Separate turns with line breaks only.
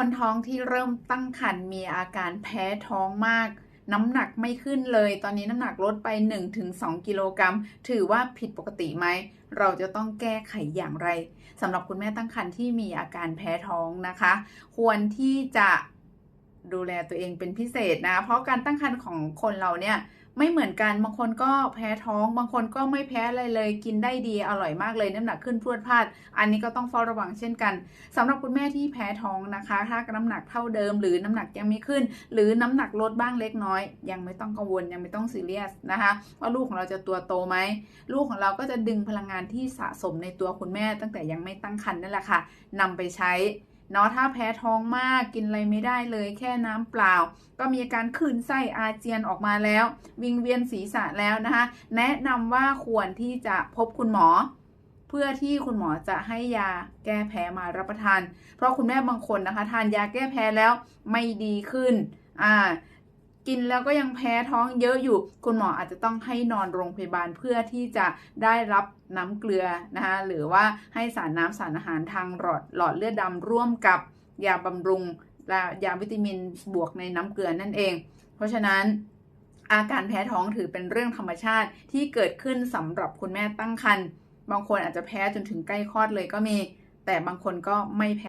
คนท้องที่เริ่มตั้งครรภ์มีอาการแพ้ท้องมาก น้ำหนักไม่ขึ้นเลย ตอนนี้น้ำหนักลดไป 1-2 กิโลกรัม ถือว่าผิดปกติไหม เราจะต้องแก้ไขอย่างไรสำหรับคุณแม่ตั้งครรภ์ที่มีอาการแพ้ท้องนะคะ ควรที่จะ ดูแลตัวเองเป็นพิเศษนะ เพราะการตั้งครรภ์ของคนเราเนี่ยไม่เหมือนกัน บางคนก็แพ้ท้อง บางคนก็ไม่แพ้อะไรเลย กินได้ดี อร่อยมากเลย น้ำหนักขึ้นพรวดพลาด อันนี้ก็ต้องเฝ้าระวังเช่นกันสำหรับคุณแม่ที่แพ้ท้องนะคะ ถ้าน้ำหนักเท่าเดิม หรือน้ำหนักยังไม่ขึ้น หรือน้ำหนักลดบ้างเล็กน้อย ยังไม่ต้องกังวล ยังไม่ต้องซีเรียสนะคะ ว่าลูกของเราจะตัวโตไหม ลูกของเราก็จะดึงพลังงานที่สะสมในตัวคุณแม่ ตั้งแต่ยังไม่ตั้งครรภ์นั่นแหละค่ะนำไปใช้ เนาะถ้าแพ้ท้องมากกินอะไรไม่ได้เลย แค่น้ำเปล่า ก็มีอาการคลื่นไส้อาเจียนออกมาแล้ว วิงเวียนศีรษะแล้วนะคะ แนะนำว่าควรที่จะพบคุณหมอ เพื่อที่คุณหมอจะให้ยาแก้แพ้มารับประทาน เพราะคุณแม่บางคนนะคะ ทานยาแก้แพ้แล้วไม่ดีขึ้นอ่า กินแล้วก็ยังแพ้ท้องเยอะอยู่ คุณหมออาจจะต้องให้นอนโรงพยาบาลเพื่อที่จะได้รับน้ำเกลือนะคะหรือว่าให้สารน้ำสารอาหารทางหลอดหลอดเลือดดำร่วมกับยาบำรุงและยาวิตามินบวกในน้ำเกลือนั่นเอง เพราะฉะนั้นอาการแพ้ท้องถือเป็นเรื่องธรรมชาติที่เกิดขึ้นสำหรับคุณแม่ตั้งครรภ์บางคนอาจจะแพ้จนถึงใกล้คลอดเลยก็มี แต่บางคนก็ไม่แพ้